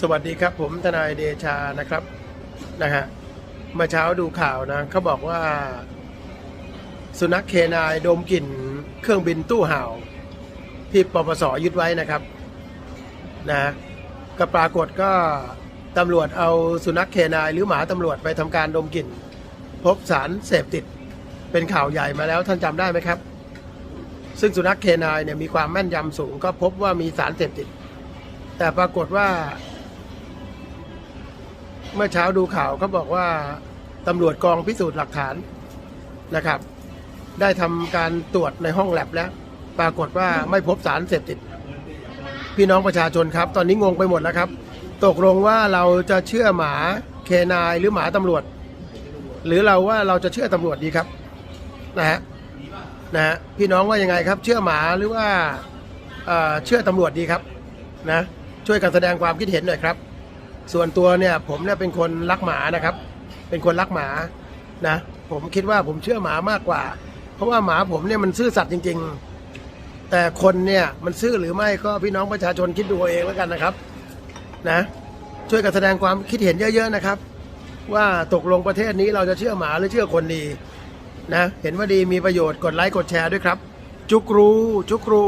สวัสดีครับผมทนายเดชานะครับนะฮะเมื่อเช้าดูข่าวนะเขาบอกว่า สุนัขเคนายดมกลิ่นเครื่องบินตู้ห่าว ที่ปปสยึดไว้นะครับนะฮะก็ปรากฏก็ตำรวจเอาสุนัขเคนายหรือหมาตำรวจไปทำการดมกลิ่น พบสารเสพติดเป็นข่าวใหญ่มาแล้วท่านจำได้ไหมครับ ซึ่งสุนัขเคนายเนี่ยมีความแม่นยำสูง ก็พบว่ามีสารเสพติดแต่ปรากฏว่า เมื่อเช้าดูข่าวเขาบอกว่าตำรวจกองพิสูจน์หลักฐานนะครับ ได้ทำการตรวจในห้องแลบแล้ว ปรากฏว่าไม่พบสารเสพติด พี่น้องประชาชนครับ ตอนนี้งงไปหมดแล้วครับ ตกลงว่าเราจะเชื่อหมาเคนายหรือหมาตำรวจ หรือเราว่าเราจะเชื่อตำรวจดีครับนะฮะนะฮะพี่น้องว่ายังไงครับ เชื่อหมาหรือว่าเอ่อเชื่อตำรวจดีครับนะช่วยกันแสดงความคิดเห็นหน่อยครับ ส่วนตัวเนี่ยผมเนี่ยเป็นคนรักหมานะครับ เป็นคนรักหมานะ ผมคิดว่าผมเชื่อหมามากกว่า เพราะว่าหมาผมเนี่ยมันซื่อสัตย์จริง ๆ แต่คนเนี่ยมันซื่อหรือไม่ก็พี่น้องประชาชนคิดดูเองแล้วกันนะครับนะ ช่วยกันแสดงความคิดเห็นเยอะ ๆนะครับ ว่าตกลงประเทศนี้เราจะเชื่อหมาหรือเชื่อคนดีนะ เห็นว่าดีมีประโยชน์กดไลค์กดแชร์ด้วยครับ จุกรู จุกรู